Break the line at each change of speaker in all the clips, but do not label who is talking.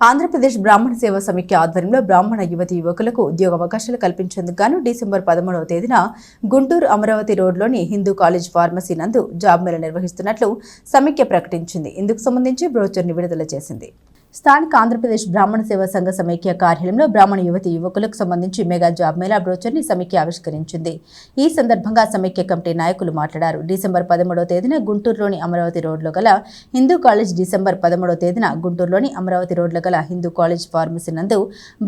ఆంధ్రప్రదేశ్ బ్రాహ్మణ సేవా సమిఖ్య ఆధ్వర్యంలో బ్రాహ్మణ యువతి యువకులకు ఉద్యోగ అవకాశాలు కల్పించేందుకు గాను డిసెంబర్ పదమూడవ తేదీన గుంటూరు అమరావతి రోడ్లోని హిందూ కాలేజ్ ఫార్మసీ నందు జాబ్ మేళ నిర్వహిస్తున్నట్లు సమిఖ్య ప్రకటించింది. ఇందుకు సంబంధించి బ్రోచర్ని విడుదల చేసింది. స్థానిక ఆంధ్రప్రదేశ్ బ్రాహ్మణ సేవా సంఘ సమైక్య కార్యాలయంలో బ్రాహ్మణ యువతి యువకులకు సంబంధించి మెగా జాబ్ మేళా బ్రోచర్ని సమైక్య ఆవిష్కరించింది. ఈ సందర్భంగా సమైక్య కమిటీ నాయకులు మాట్లాడారు. డిసెంబర్ పదమూడవ తేదీన గుంటూరులోని అమరావతి రోడ్లో గల హిందూ కాలేజ్ డిసెంబర్ పదమూడవ తేదీన గుంటూరులోని అమరావతి రోడ్లో గల హిందూ కాలేజ్ ఫార్మసీ నందు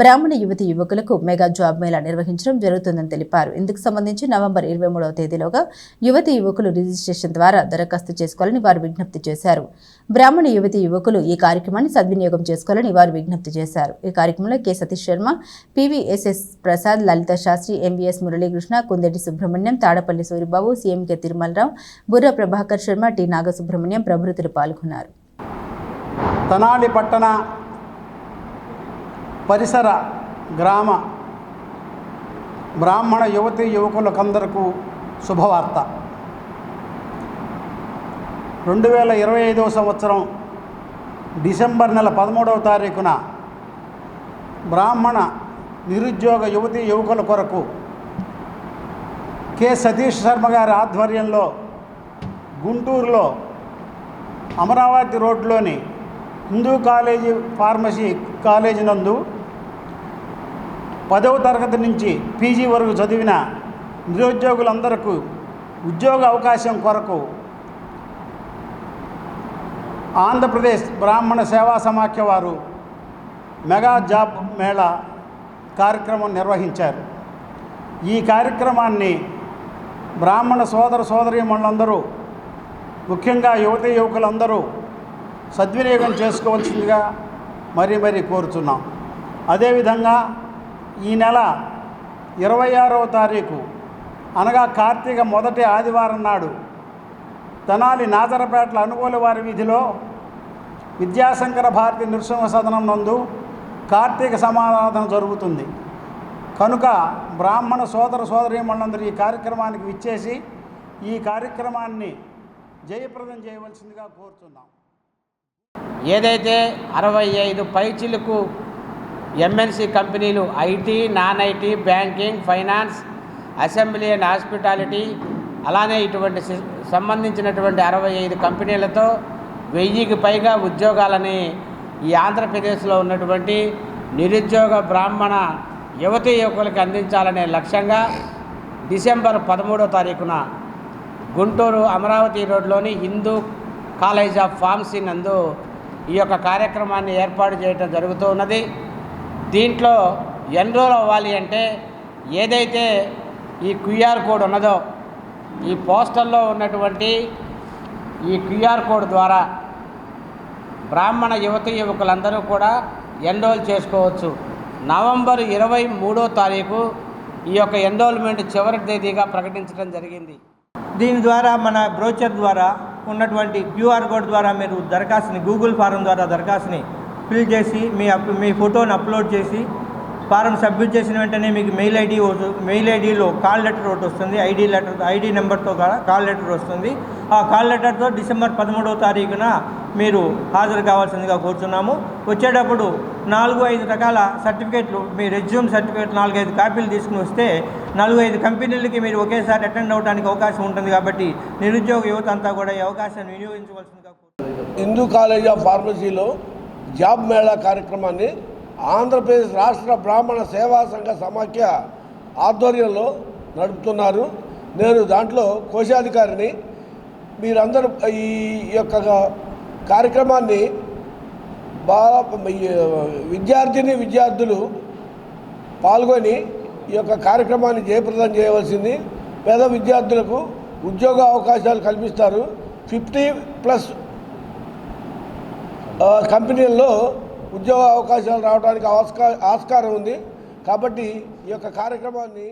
బ్రాహ్మణ యువతి యువకులకు మెగా జాబ్ మేళా నిర్వహించడం జరుగుతుందని తెలిపారు. ఇందుకు సంబంధించి నవంబర్ ఇరవై మూడవ తేదీలోగా యువతి యువకులు రిజిస్ట్రేషన్ ద్వారా దరఖాస్తు చేసుకోవాలని వారు విజ్ఞప్తి చేశారు. బ్రాహ్మణ యువతి యువకులు ఈ కార్యక్రమాన్ని సద్వినియోగం చేసుకోవాలని వారు విజ్ఞప్తి చేశారు. ఈ కార్యక్రమంలో K. Satish Sharma P V S S Prasad Lalitha Sastry M V S Muralikrishna Kundeti Subrahmanyam Tadapalli Suribabu C M K Tirumalarao Burra Prabhakar Sharma T Nagasubrahmanyam ప్రభుత్వలు పాల్గొన్నారు.
తనాలి పట్టణ పరిసర గ్రామ బ్రాహ్మణ యువతి యువకులకందరకు శుభవార్త. రెండు వేల ఇరవై ఐదవ సంవత్సరం డిసెంబర్ నెల పదమూడవ తారీఖున బ్రాహ్మణ నిరుద్యోగ యువతి యువకుల కొరకు కె సతీష్ శర్మ గారి ఆధ్వర్యంలో గుంటూరులో అమరావతి రోడ్లోని హిందూ కాలేజీ ఫార్మసీ కాలేజీ నందు పదవ తరగతి నుంచి పీజీ వరకు చదివిన నిరుద్యోగులందరకు ఉద్యోగ అవకాశం కొరకు ఆంధ్రప్రదేశ్ బ్రాహ్మణ సేవా సమాఖ్య వారు మెగా జాబ్ మేళా కార్యక్రమం నిర్వహించారు. ఈ కార్యక్రమాన్ని బ్రాహ్మణ సోదర సోదరీమణులందరూ ముఖ్యంగా యువతీ యువకులందరూ సద్వినియోగం చేసుకోవాల్సిందిగా మరీ మరీ కోరుచున్నాం. అదేవిధంగా ఈ నెల ఇరవై ఆరవ తారీఖు అనగా కార్తీక మొదటి ఆదివారం నాడు తెనాలి నాదరపేటల అనుగోలు వారి వీధిలో విద్యాశంకర భారతి నృసింహ సదనం నందు కార్తీక సమారాధన జరుగుతుంది. కనుక బ్రాహ్మణ సోదర సోదరీమణులందరూ ఈ కార్యక్రమానికి విచ్చేసి ఈ కార్యక్రమాన్ని జయప్రదం చేయవలసిందిగా కోరుతున్నాం
ఏదైతే అరవై ఐదు పైచిలకు MNC companies IT non IT banking finance assembly and hospitality అలానే ఇటువంటి సంబంధించినటువంటి అరవై ఐదు కంపెనీలతో వెయ్యికి పైగా ఉద్యోగాలని ఈ ఆంధ్రప్రదేశ్లో ఉన్నటువంటి నిరుద్యోగ బ్రాహ్మణ యువతీ యువకులకి అందించాలనే లక్ష్యంగా డిసెంబర్ పదమూడో తారీఖున గుంటూరు అమరావతి రోడ్లోని హిందూ కాలేజ్ ఆఫ్ ఫార్మసీ నందు ఈ యొక్క కార్యక్రమాన్ని ఏర్పాటు చేయడం జరుగుతూ ఉన్నది. దీంట్లో ఎన్రోల్ అవ్వాలి అంటే ఏదైతే ఈ క్యూఆర్ కోడ్ ఉన్నదో ఈ పోస్టల్లో ఉన్నటువంటి ఈ క్యూఆర్ కోడ్ ద్వారా బ్రాహ్మణ యువతి యువకులందరూ కూడా ఎన్రోల్ చేసుకోవచ్చు. నవంబర్ ఇరవై మూడో తారీఖు ఈ యొక్క ఎన్రోల్మెంట్ చివరి తేదీగా ప్రకటించడం జరిగింది.
దీని ద్వారా మన బ్రోచర్ ద్వారా ఉన్నటువంటి క్యూఆర్ కోడ్ ద్వారా మీరు దరఖాస్తుని గూగుల్ ఫారం ద్వారా దరఖాస్తుని ఫిల్ చేసి మీ అప్ మీ ఫోటోని అప్లోడ్ చేసి ఫారం సబ్మిట్ చేసిన వెంటనే మీకు మెయిల్ ఐడి మెయిల్ ఐడిలో కాల్ లెటర్ ఒకటి వస్తుంది. ఐడి లెటర్ ఐడి నెంబర్తో కాల్ లెటర్ వస్తుంది. ఆ కాల్ లెటర్తో డిసెంబర్ పదమూడవ తారీఖున మీరు హాజరు కావాల్సిందిగా కోరుతున్నాము వచ్చేటప్పుడు నాలుగు ఐదు రకాల సర్టిఫికేట్లు మీ రెజ్యూమ్ సర్టిఫికేట్ నాలుగైదు కాపీలు తీసుకుని వస్తే నాలుగు ఐదు కంపెనీలకి మీరు ఒకేసారి అటెండ్ అవ్వడానికి అవకాశం ఉంటుంది కాబట్టి నిరుద్యోగ యువత అంతా కూడా ఈ అవకాశాన్ని వినియోగించవలసిందిగా
హిందూ కాలేజ్ ఆఫ్ ఫార్మసీలో జాబ్ మేళా కార్యక్రమాన్ని ఆంధ్రప్రదేశ్ రాష్ట్ర బ్రాహ్మణ సేవా సంఘ సమాఖ్య ఆధ్వర్యంలో నడుపుతున్నారు. నేను దాంట్లో కోశాధికారిని మీరందరూ ఈ యొక్క కార్యక్రమాన్ని బాగా విద్యార్థిని విద్యార్థులు పాల్గొని ఈ యొక్క కార్యక్రమాన్ని జయప్రదం చేయవలసింది. పేద విద్యార్థులకు ఉద్యోగ అవకాశాలు కల్పిస్తారు. ఫిఫ్టీ ప్లస్ కంపెనీల్లో ఉద్యోగ అవకాశాలు రావడానికి ఆస్కా ఆస్కారం ఉంది. కాబట్టి ఈ యొక్క కార్యక్రమాన్ని